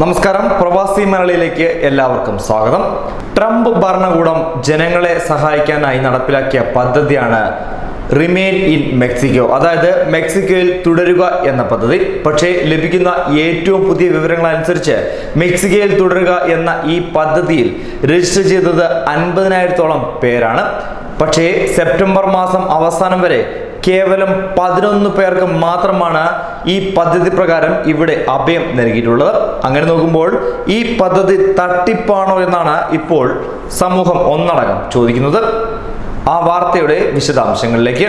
നമസ്കാരം. പ്രവാസി മലയാളിയിലേക്ക് എല്ലാവർക്കും സ്വാഗതം. ട്രംപ് ഭരണകൂടം ജനങ്ങളെ സഹായിക്കാനായി നടപ്പിലാക്കിയ പദ്ധതിയാണ് റിമെയിൻ ഇൻ മെക്സിക്കോ അതായത് മെക്സിക്കോയിൽ തുടരുക എന്ന പദ്ധതി. പക്ഷേ ലഭിക്കുന്ന ഏറ്റവും പുതിയ വിവരങ്ങൾ അനുസരിച്ച് മെക്സിക്കോയിൽ തുടരുക എന്ന ഈ പദ്ധതിയിൽ രജിസ്റ്റർ ചെയ്തത് അൻപതിനായിരത്തോളം പേരാണ്. പക്ഷേ സെപ്റ്റംബർ മാസം അവസാനം വരെ കേവലം പതിനൊന്ന് പേർക്ക് മാത്രമാണ് ഈ പദ്ധതി പ്രകാരം ഇവിടെ അഭയം നൽകിയിട്ടുള്ളത്. അങ്ങനെ നോക്കുമ്പോൾ ഈ പദ്ധതി തട്ടിപ്പാണോ എന്നാണ് ഇപ്പോൾ സമൂഹം ഒന്നടങ്കം ചോദിക്കുന്നത്. ആ വാർത്തയുടെ വിശദാംശങ്ങളിലേക്ക്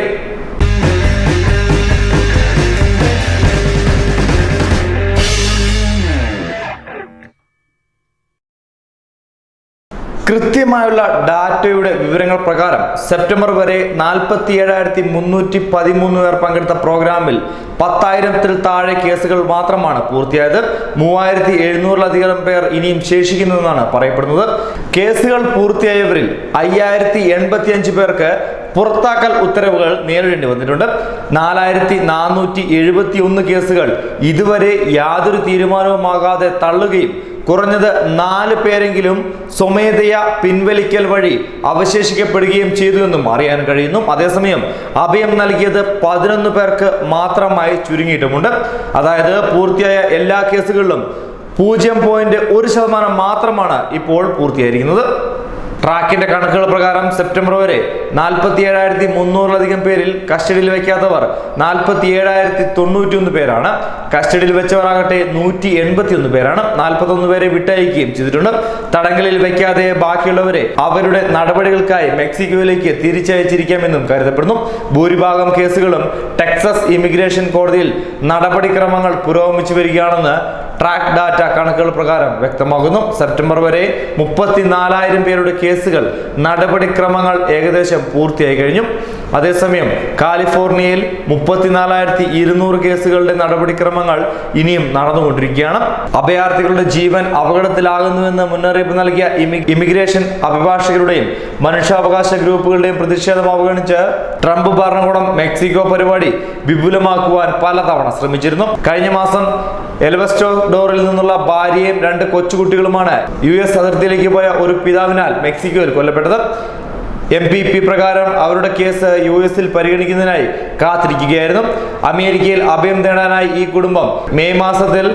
കൃത്യമായുള്ള ഡാറ്റയുടെ വിവരങ്ങൾ പ്രകാരം സെപ്റ്റംബർ വരെ നാൽപ്പത്തി ഏഴായിരത്തി മുന്നൂറ്റി പതിമൂന്ന് പേർ പങ്കെടുത്ത പ്രോഗ്രാമിൽ പത്തായിരത്തിൽ താഴെ കേസുകൾ മാത്രമാണ് പൂർത്തിയായത്. മൂവായിരത്തി എഴുന്നൂറിലധികം പേർ ഇനിയും ശേഷിക്കുന്നതെന്നാണ് പറയപ്പെടുന്നത്. കേസുകൾ പൂർത്തിയായവരിൽ അയ്യായിരത്തി എൺപത്തി അഞ്ച് പേർക്ക് പുറത്താക്കൽ ഉത്തരവുകൾ നേരിടേണ്ടി വന്നിട്ടുണ്ട്. നാലായിരത്തി നാനൂറ്റി എഴുപത്തി ഒന്ന് കേസുകൾ ഇതുവരെ യാതൊരു തീരുമാനവുമാകാതെ തള്ളുകയും കുറഞ്ഞത് നാല് പേരെങ്കിലും സ്വമേധയ പിൻവലിക്കൽ വഴി അവശേഷിക്കപ്പെടുകയും ചെയ്തു എന്നും അറിയാൻ കഴിയുന്നു. അതേസമയം അഭയം നൽകിയത് പതിനൊന്ന് പേർക്ക് മാത്രമായി ചുരുങ്ങിയിട്ടുമുണ്ട്. അതായത് പൂർത്തിയായ എല്ലാ കേസുകളിലും പൂജ്യം പോയിന്റ് ഒരു ശതമാനം മാത്രമാണ് ഇപ്പോൾ പൂർത്തിയായിരിക്കുന്നത്. ട്രാക്കിന്റെ കണക്കുകൾ പ്രകാരം സെപ്റ്റംബർ വരെ നാൽപ്പത്തി ഏഴായിരത്തി മുന്നൂറിലധികം പേരിൽ കസ്റ്റഡിയിൽ വയ്ക്കാത്തവർ നാൽപ്പത്തി ഏഴായിരത്തി തൊണ്ണൂറ്റി ഒന്ന് പേരാണ്. കസ്റ്റഡിയിൽ വെച്ചവരാകട്ടെ നൂറ്റി എൺപത്തി ഒന്ന് പേരാണ്. നാൽപ്പത്തി ഒന്ന് പേരെ വിട്ടയക്കുകയും ചെയ്തിട്ടുണ്ട്. തടങ്കലിൽ വയ്ക്കാതെ ബാക്കിയുള്ളവരെ അവരുടെ നടപടികൾക്കായി മെക്സിക്കോയിലേക്ക് തിരിച്ചയച്ചിരിക്കാമെന്നും കരുതപ്പെടുന്നു. ഭൂരിഭാഗം കേസുകളും ടെക്സസ് ഇമിഗ്രേഷൻ കോടതിയിൽ നടപടിക്രമങ്ങൾ പുരോഗമിച്ചു വരികയാണെന്ന് ട്രാക്ക് ഡാറ്റ കണക്കുകൾ പ്രകാരം വ്യക്തമാകുന്നു. സെപ്റ്റംബർ വരെ മുപ്പത്തിനാലായിരം പേരുടെ കേസുകൾ നടപടിക്രമങ്ങൾ ഏകദേശം പൂർത്തിയായി കഴിഞ്ഞു. അതേസമയം കാലിഫോർണിയയിൽ മുപ്പത്തിനാലായിരത്തി ഇരുന്നൂറ് കേസുകളുടെ നടപടിക്രമങ്ങൾ ഇനിയും നടന്നുകൊണ്ടിരിക്കുകയാണ്. അഭയാർത്ഥികളുടെ ജീവൻ അപകടത്തിലാകുന്നുവെന്ന് മുന്നറിയിപ്പ് നൽകിയ ഇമിഗ്രേഷൻ അഭിഭാഷകരുടെയും മനുഷ്യാവകാശ ഗ്രൂപ്പുകളുടെയും പ്രതിഷേധം അവഗണിച്ച് ട്രംപ് ഭരണകൂടം മെക്സിക്കോ പരിപാടി വിപുലമാക്കുവാൻ പലതവണ ശ്രമിച്ചിരുന്നു. കഴിഞ്ഞ മാസം എൽവസ്റ്റോഡോറിൽ നിന്നുള്ള ഭാര്യയും രണ്ട് കൊച്ചുകുട്ടികളുമാണ് യു എസ് അതിർത്തിയിലേക്ക് പോയ ഒരു പിതാവിനാൽ മെക്സിക്കോയിൽ കൊല്ലപ്പെട്ടത്. എം പി പി പ്രകാരം അവരുടെ കേസ് യു എസിൽ പരിഗണിക്കുന്നതിനായി കാത്തിരിക്കുകയായിരുന്നു. അമേരിക്കയിൽ അഭയം തേടാനായി ഈ കുടുംബം മെയ് മാസത്തിൽ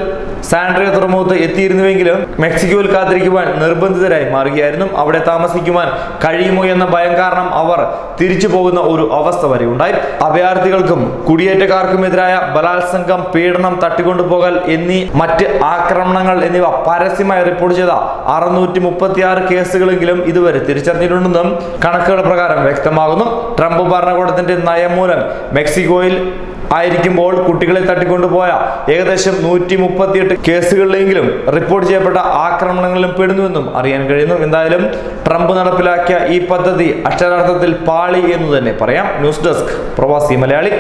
സാൻഡ്രിയ തുറമുഖത്ത് എത്തിയിരുന്നുവെങ്കിലും മെക്സിക്കോയിൽ കാത്തിരിക്കുവാൻ നിർബന്ധിതരായി മാറുകയായിരുന്നു. അവിടെ താമസിക്കുവാൻ കഴിയുമോ എന്ന ഭയം കാരണം അവർ തിരിച്ചു പോകുന്ന ഒരു അവസ്ഥ വരെ ഉണ്ടായി. അഭയാർത്ഥികൾക്കും കുടിയേറ്റക്കാർക്കുമെതിരായ ബലാത്സംഗം പീഡനം തട്ടിക്കൊണ്ടുപോകൽ എന്നീ മറ്റ് ആക്രമണങ്ങൾ എന്നിവ പരസ്യമായി റിപ്പോർട്ട് ചെയ്ത അറുന്നൂറ്റി മുപ്പത്തി ആറ് കേസുകളെങ്കിലും ഇതുവരെ തിരിച്ചറിഞ്ഞിട്ടുണ്ടെന്നും കണക്കുകൾ പ്രകാരം വ്യക്തമാകുന്നു. ട്രംപ് ഭരണകൂടത്തിന്റെ നയം മൂലം മെക്സിക്കോയിൽ ആയിരിക്കുമ്പോൾ കുട്ടികളെ തട്ടിക്കൊണ്ടുപോയ ഏകദേശം നൂറ്റി മുപ്പത്തിയെട്ട് കേസുകളിലെങ്കിലും റിപ്പോർട്ട് ചെയ്യപ്പെട്ട ആക്രമണങ്ങളിലും പെടുന്നുവെന്നും അറിയാൻ കഴിയുന്നു. എന്തായാലും ട്രംപ് നടപ്പിലാക്കിയ ഈ പദ്ധതി അക്ഷരാർത്ഥത്തിൽ പാളി എന്ന് തന്നെ പറയാം. ന്യൂസ് ഡെസ്ക് പ്രവാസി മലയാളി.